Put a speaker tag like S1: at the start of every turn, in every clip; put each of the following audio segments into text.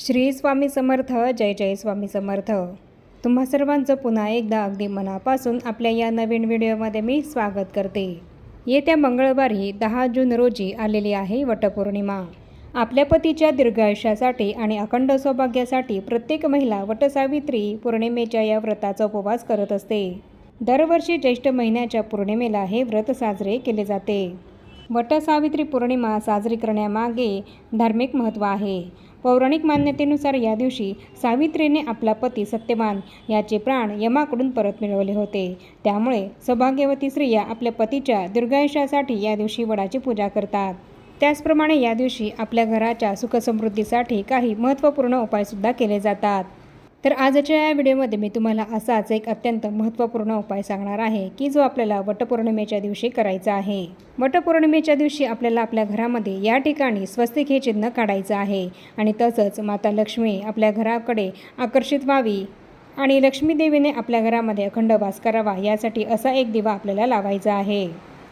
S1: श्री स्वामी समर्थ जय जय स्वामी समर्थ. तुम्हा सर्वांचं पुन्हा एकदा अगदी मनापासून आपल्या या नवीन व्हिडिओमध्ये मी स्वागत करते. येत्या मंगळवारी दहा जून रोजी आलेली आहे वटपौर्णिमा. आपल्या पतीच्या दीर्घायुष्यासाठी आणि अखंड सौभाग्यासाठी प्रत्येक महिला वटसावित्री पौर्णिमेच्या या व्रताचा उपवास करत असते. दरवर्षी ज्येष्ठ महिन्याच्या पौर्णिमेला हे व्रत साजरे केले जाते. वटसावित्री पौर्णिमा साजरी करण्यामागे धार्मिक महत्त्व आहे. पौराणिक मान्यतेनुसार या दिवशी सावित्रीने आपला पती सत्यवान याचे प्राण यमाकडून परत मिळवले होते. त्यामुळे सौभाग्यवती स्त्रिया आपल्या पतीच्या दीर्घायुष्यासाठी या दिवशी वडाची पूजा करतात. त्याचप्रमाणे या दिवशी आपल्या घराच्या सुखसमृद्धीसाठी काही महत्त्वपूर्ण उपायसुद्धा केले जातात. तर आजच्या या व्हिडिओमध्ये मी तुम्हाला असाच एक अत्यंत महत्त्वपूर्ण उपाय सांगणार आहे की जो आपल्याला वटपौर्णिमेच्या दिवशी करायचा आहे. वटपौर्णिमेच्या दिवशी आपल्याला आपल्या घरामध्ये या ठिकाणी स्वस्तिक हे चिन्ह काढायचं आहे आणि तसंच माता लक्ष्मी आपल्या घराकडे आकर्षित व्हावी आणि लक्ष्मीदेवीने आपल्या घरामध्ये अखंड वास करावा यासाठी असा एक दिवा आपल्याला लावायचा आहे.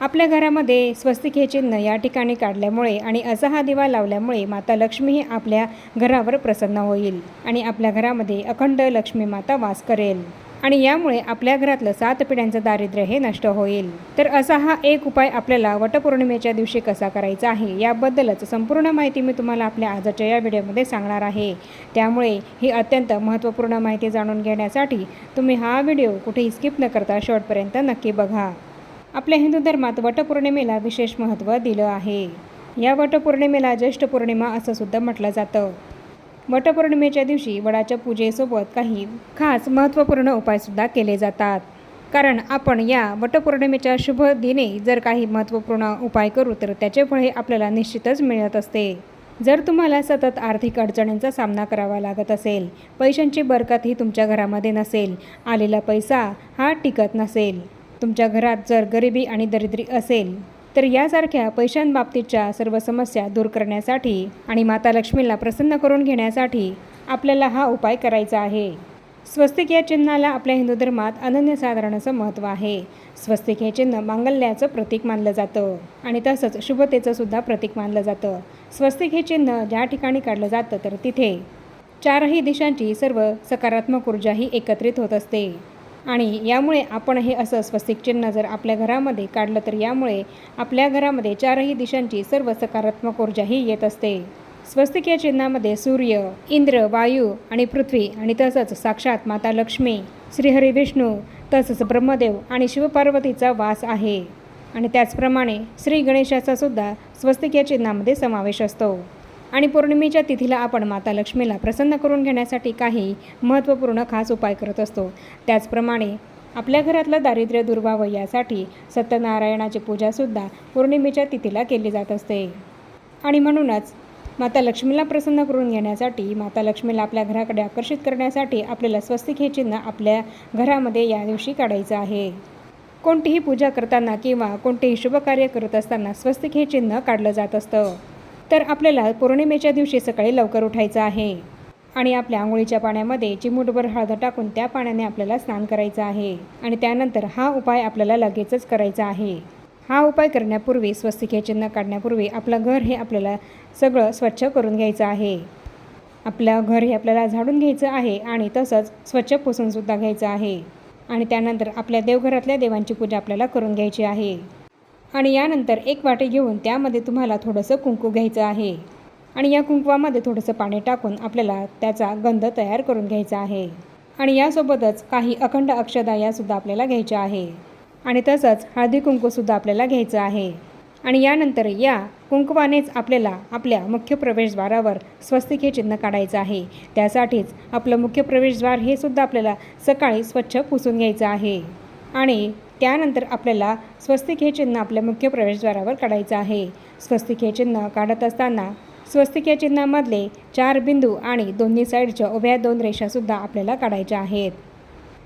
S1: आपल्या घरामध्ये स्वस्तिक हे चिन्ह या ठिकाणी काढल्यामुळे आणि असा हा दिवा लावल्यामुळे माता लक्ष्मी ही आपल्या घरावर प्रसन्न होईल आणि आपल्या घरामध्ये अखंड लक्ष्मी माता वास करेल. आणि यामुळे आपल्या घरातलं सात पिढ्यांचं दारिद्र्य हे नष्ट होईल. तर असा हा एक उपाय आपल्याला वटपौर्णिमेच्या दिवशी कसा करायचा आहे याबद्दलच संपूर्ण माहिती मी तुम्हाला आपल्या आजच्या या व्हिडिओमध्ये सांगणार आहे. त्यामुळे ही अत्यंत महत्त्वपूर्ण माहिती जाणून घेण्यासाठी तुम्ही हा व्हिडिओ कुठेही स्किप न करता शेवटपर्यंत नक्की बघा. आपल्या हिंदू धर्मात वटपौर्णिमेला विशेष महत्त्व दिलं आहे. या वटपौर्णिमेला ज्येष्ठ पौर्णिमा असं सुद्धा म्हटलं जातं. वटपौर्णिमेच्या दिवशी वडाच्या पूजेसोबत काही खास महत्त्वपूर्ण उपायसुद्धा केले जातात. कारण आपण या वटपौर्णिमेच्या शुभ दिने जर काही महत्त्वपूर्ण उपाय करू तर त्याचे फळ आपल्याला निश्चितच मिळत असते. जर तुम्हाला सतत आर्थिक अडचणींचा सामना करावा लागत असेल पैशांची बरकत ही तुमच्या घरामध्ये नसेल आलेला पैसा हा टिकत नसेल. तुमच्या घरात जर गरिबी आणि दरिद्री असेल तर यासारख्या पैशांबाबतीच्या सर्व समस्या दूर करण्यासाठी आणि माता लक्ष्मीला प्रसन्न करून घेण्यासाठी आपल्याला हा उपाय करायचा आहे. स्वस्तिक या चिन्हाला आपल्या हिंदू धर्मात अनन्यसाधारण असं महत्त्व आहे. स्वस्तिक हे चिन्ह मांगल्याचं प्रतीक मानलं जातं आणि तसंच शुभतेचं सुद्धा प्रतीक मानलं जातं. स्वस्तिक हे चिन्ह ज्या ठिकाणी काढलं जातं तर तिथे चारही दिशांची सर्व सकारात्मक ऊर्जाही एकत्रित होत असते. आणि यामुळे आपण हे असं स्वस्तिक चिन्ह जर आपल्या घरामध्ये काढलं तर यामुळे आपल्या घरामध्ये चारही दिशांची सर्व सकारात्मक ऊर्जाही येत असते. स्वस्तिक या चिन्हामध्ये सूर्य इंद्र वायू आणि पृथ्वी आणि तसंच साक्षात माता लक्ष्मी श्रीहरी विष्णू तसंच ब्रह्मदेव आणि शिवपार्वतीचा वास आहे. आणि त्याचप्रमाणे श्री गणेशाचा सुद्धा स्वस्तिक या चिन्हामध्ये समावेश असतो. आणि पौर्णिमेच्या तिथीला आपण माता लक्ष्मीला प्रसन्न करून घेण्यासाठी काही महत्त्वपूर्ण खास उपाय करत असतो. त्याचप्रमाणे आपल्या घरातलं दारिद्र्य दूर व्हावं यासाठी सत्यनारायणाची पूजासुद्धा पौर्णिमेच्या तिथीला केली जात असते. आणि म्हणूनच माता लक्ष्मीला प्रसन्न करून घेण्यासाठी माता लक्ष्मीला आपल्या घराकडे आकर्षित करण्यासाठी आपल्याला स्वस्तिक हे चिन्ह आपल्या घरामध्ये या दिवशी काढायचं आहे. कोणतीही पूजा करताना किंवा कोणतेही शुभकार्य करत असताना स्वस्तिक हे चिन्ह काढलं जात असतं. तर आपल्याला पौर्णिमेच्या दिवशी सकाळी लवकर उठायचं आहे. आणि आपल्या आंघोळीच्या पाण्यामध्ये चिमूटभर हळद टाकून त्या पाण्याने आपल्याला स्नान करायचं आहे. आणि त्यानंतर हा उपाय आपल्याला लगेचच करायचा आहे. हा उपाय करण्यापूर्वी स्वस्तिके चिन्ह काढण्यापूर्वी आपलं घर हे आपल्याला सगळं स्वच्छ करून घ्यायचं आहे. आपलं घर हे आपल्याला झाडून घ्यायचं आहे आणि तसंच स्वच्छ पुसूनसुद्धा घ्यायचं आहे. आणि त्यानंतर आपल्या देवघरातल्या देवांची पूजा आपल्याला करून घ्यायची आहे. आणि यानंतर एक वाटी घेऊन त्यामध्ये तुम्हाला थोडंसं कुंकू घ्यायचं आहे. आणि या कुंकवामध्ये थोडंसं पाणी टाकून आपल्याला त्याचा गंध तयार करून घ्यायचा आहे. आणि यासोबतच काही अखंड अक्षदा यासुद्धा आपल्याला घ्यायच्या आहे. आणि तसंच हळदी कुंकूसुद्धा आपल्याला घ्यायचं आहे. आणि यानंतर या कुंकवानेच आपल्याला आपल्या मुख्य प्रवेशद्वारावर स्वस्तिक हे चिन्ह काढायचं आहे. त्यासाठीच आपलं मुख्य प्रवेशद्वार हे सुद्धा आपल्याला सकाळी स्वच्छ पुसून घ्यायचं आहे. आणि त्यानंतर आपल्याला स्वस्तिक हे चिन्ह आपल्या मुख्य प्रवेशद्वारावर काढायचं आहे. स्वस्तिक हे चिन्ह काढत असताना स्वस्तिक या चिन्हामधले चार बिंदू आणि दोन्ही साईडच्या उभ्या दोन रेषासुद्धा आपल्याला काढायच्या आहेत.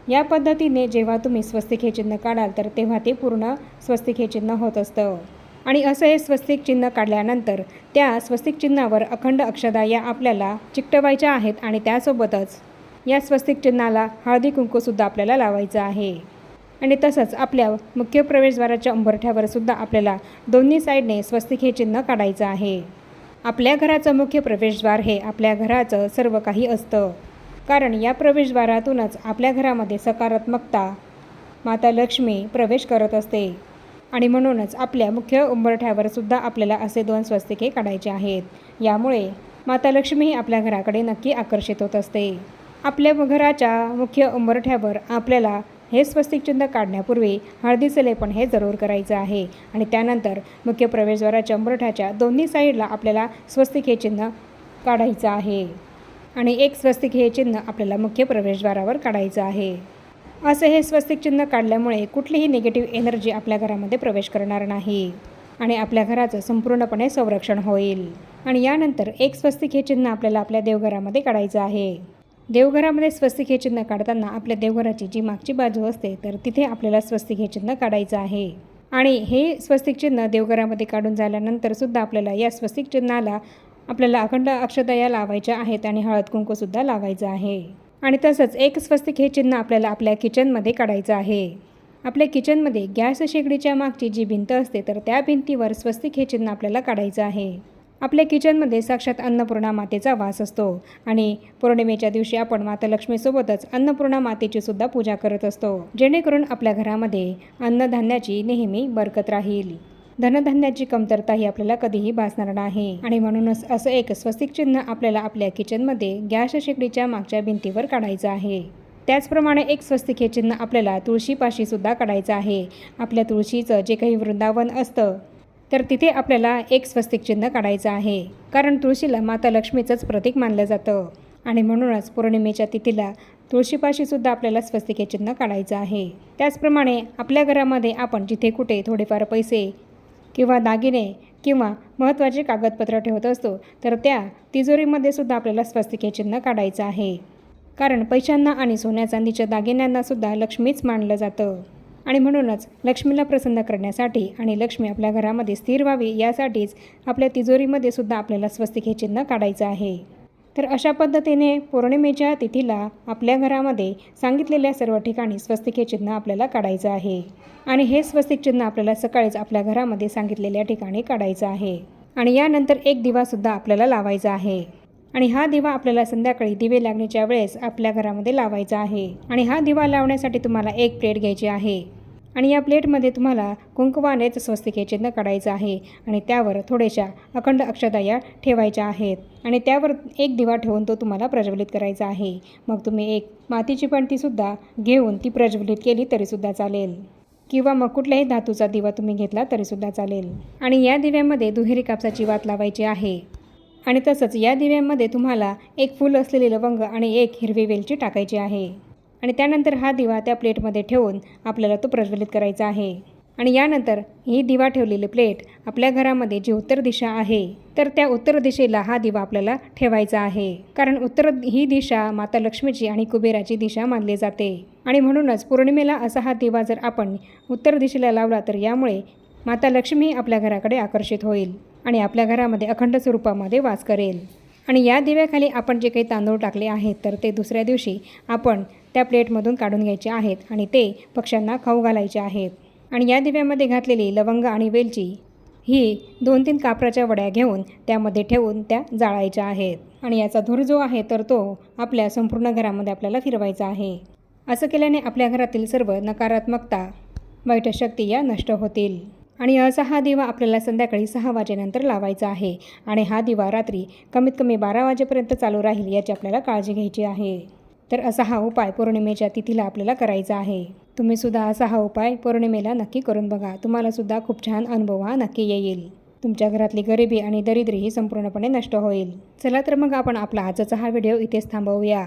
S1: या पद्धतीने जेव्हा तुम्ही स्वस्तिक हे चिन्ह काढाल तर तेव्हा ते पूर्ण स्वस्तिक हे चिन्ह होत असतं. आणि असं हे स्वस्तिक चिन्ह काढल्यानंतर त्या स्वस्तिक चिन्हावर अखंड अक्षदा या आपल्याला चिकटवायच्या आहेत आणि त्यासोबतच या स्वस्तिक चिन्हाला हळदी कुंकूसुद्धा आपल्याला लावायचं आहे. आणि तसंच आपल्या मुख्य प्रवेशद्वाराच्या उंबरठ्यावर सुद्धा आपल्याला दोन्ही साईडने स्वस्तिक हे चिन्ह काढायचं आहे. आपल्या घराचं मुख्य प्रवेशद्वार हे आपल्या घराचं सर्व काही असतं. कारण या प्रवेशद्वारातूनच आपल्या घरामध्ये सकारात्मकता माता लक्ष्मी प्रवेश करत असते. आणि म्हणूनच आपल्या मुख्य उंबरठ्यावर सुद्धा आपल्याला असे दोन स्वस्तिके काढायचे आहेत. यामुळे माता लक्ष्मी ही आपल्या घराकडे नक्की आकर्षित होत असते. आपल्या घराच्या मुख्य उंबरठ्यावर आपल्याला हे स्वस्तिक चिन्ह काढण्यापूर्वी हळदीचे लेपन हे जरूर करायचं आहे. आणि त्यानंतर मुख्य प्रवेशद्वाराच्या उंबरठ्याच्या दोन्ही साईडला आपल्याला स्वस्तिक हे चिन्ह काढायचं आहे. आणि एक स्वस्तिक हे चिन्ह आपल्याला मुख्य प्रवेशद्वारावर काढायचं आहे. असं हे स्वस्तिक चिन्ह काढल्यामुळे कुठलीही निगेटिव्ह एनर्जी आपल्या घरामध्ये प्रवेश करणार नाही. आणि आपल्या घराचं संपूर्णपणे संरक्षण होईल. आणि यानंतर एक स्वस्तिक हे चिन्ह आपल्याला आपल्या देवघरामध्ये काढायचं आहे. देवघरामध्ये स्वस्तिक हे चिन्ह काढताना आपल्या देवघराची जी मागची बाजू असते तर तिथे आपल्याला स्वस्तिक हे चिन्ह काढायचं आहे. आणि हे स्वस्तिक चिन्ह देवघरामध्ये काढून झाल्यानंतर सुद्धा आपल्याला या स्वस्तिक चिन्हाला आपल्याला अखंड अक्षदया लावायच्या आहेत आणि हळद कुंकूसुद्धा लावायचं आहे. आणि तसंच एक स्वस्तिक हे चिन्ह आपल्याला आपल्या किचनमध्ये काढायचं आहे. आपल्या किचनमध्ये गॅस शेगडीच्या मागची जी भिंत असते तर त्या भिंतीवर स्वस्तिक हे चिन्ह आपल्याला काढायचं आहे. आपल्या किचनमध्ये साक्षात अन्नपूर्णा मातेचा वास असतो. आणि पौर्णिमेच्या दिवशी आपण माता लक्ष्मीसोबतच अन्नपूर्णा मातेची सुद्धा पूजा करत असतो. जेणेकरून आपल्या घरामध्ये अन्नधान्याची नेहमी बरकत राहील. धनधान्याची कमतरता ही आपल्याला कधीही भासणार नाही. आणि म्हणूनच असं एक स्वस्तिक चिन्ह आपल्याला आपल्या किचनमध्ये गॅस शेगडीच्या मागच्या भिंतीवर काढायचं आहे. त्याचप्रमाणे एक स्वस्तिक हे चिन्ह आपल्याला तुळशीपाशी सुद्धा काढायचं आहे. आपल्या तुळशीचं जे काही वृंदावन असतं तर तिथे आपल्याला एक स्वस्तिक चिन्ह काढायचं आहे. कारण तुळशीला माता लक्ष्मीचंच प्रतीक मानलं जातं. आणि म्हणूनच पौर्णिमेच्या तिथीला तुळशीपाशीसुद्धा आपल्याला स्वस्तिके चिन्ह काढायचं आहे. त्याचप्रमाणे आपल्या घरामध्ये आपण जिथे कुठे थोडेफार पैसे किंवा दागिने किंवा महत्त्वाचे कागदपत्र ठेवत असतो तर त्या तिजोरीमध्ये सुद्धा आपल्याला स्वस्तिके चिन्ह काढायचं आहे. कारण पैशांना आणि सोन्या चांदीच्या दागिन्यांनासुद्धा लक्ष्मीच मानलं जातं. आणि म्हणूनच लक्ष्मीला प्रसन्न करण्यासाठी आणि लक्ष्मी आपल्या घरामध्ये स्थिर व्हावी यासाठीच आपल्या तिजोरीमध्ये सुद्धा आपल्याला स्वस्तिक हे चिन्ह काढायचं आहे. तर अशा पद्धतीने पौर्णिमेच्या तिथीला आपल्या घरामध्ये सांगितलेल्या सर्व ठिकाणी स्वस्तिक हे चिन्ह आपल्याला काढायचं आहे. आणि हे स्वस्तिक चिन्ह आपल्याला सकाळीच आपल्या घरामध्ये सांगितलेल्या ठिकाणी काढायचं आहे. आणि यानंतर एक दिवासुद्धा आपल्याला लावायचा आहे. आणि हा दिवा आपल्याला संध्याकाळी दिवे लागण्याच्या वेळेस आपल्या घरामध्ये लावायचा आहे. आणि हा दिवा लावण्यासाठी तुम्हाला एक प्लेट घ्यायची आहे. आणि या प्लेटमध्ये तुम्हाला कुंकवानेच स्वस्तिके चिन्ह काढायचं आहे. आणि त्यावर थोड्याशा अखंड अक्षदाया ठेवायच्या आहेत. आणि त्यावर एक दिवा ठेवून तो तुम्हाला प्रज्वलित करायचा आहे. मग तुम्ही एक मातीची पणतीसुद्धा घेऊन ती प्रज्वलित केली तरीसुद्धा चालेल. किंवा मग कुठल्याही धातूचा दिवा तुम्ही घेतला तरीसुद्धा चालेल. आणि या दिव्यामध्ये दुहेरी कापसाची वात लावायची आहे. आणि तसंच या दिव्यांमध्ये तुम्हाला एक फूल असलेली लवंग आणि एक हिरवी वेलची टाकायची आहे. आणि त्यानंतर हा दिवा त्या प्लेटमध्ये ठेवून आपल्याला तो प्रज्वलित करायचा आहे. आणि यानंतर ही दिवा ठेवलेली प्लेट आपल्या घरामध्ये जी उत्तर दिशा आहे तर त्या उत्तर दिशेला हा दिवा आपल्याला ठेवायचा आहे. कारण उत्तर ही दिशा माता लक्ष्मीची आणि कुबेराची दिशा मानली जाते. आणि म्हणूनच पौर्णिमेला असा हा दिवा जर आपण उत्तर दिशेला लावला तर यामुळे माता लक्ष्मी आपल्या घराकडे आकर्षित होईल. आणि आपल्या घरामध्ये अखंड स्वरूपामध्ये वास करेल. आणि या दिव्याखाली आपण जे काही तांदूळ टाकले आहेत तर ते दुसऱ्या दिवशी आपण त्या प्लेटमधून काढून घ्यायचे आहेत आणि ते पक्ष्यांना खाऊ घालायचे आहेत. आणि या दिव्यामध्ये घातलेली लवंग आणि वेलची ही दोन तीन कापराच्या वड्या घेऊन त्यामध्ये ठेवून त्या जाळायच्या आहेत. आणि याचा धूर जो आहे तर तो आपल्या संपूर्ण घरामध्ये आपल्याला फिरवायचा आहे. असं केल्याने आपल्या घरातील सर्व नकारात्मकता वाईट शक्ती या नष्ट होतील. आणि असा हा दिवा आपल्याला संध्याकाळी सहा वाजेनंतर लावायचा आहे. आणि हा दिवा रात्री कमीत कमी बारा वाजेपर्यंत चालू राहील याची आपल्याला काळजी घ्यायची आहे. तर असा हा उपाय पौर्णिमेच्या तिथीला आपल्याला करायचा आहे. तुम्ही सुद्धा असा हा उपाय पौर्णिमेला नक्की करून बघा. तुम्हाला सुद्धा खूप छान अनुभव हा नक्की येईल. तुमच्या घरातली गरिबी आणि दरिद्री ही संपूर्णपणे नष्ट होईल. चला तर मग आपण आपला आजचा हा व्हिडिओ इथेच थांबवूया.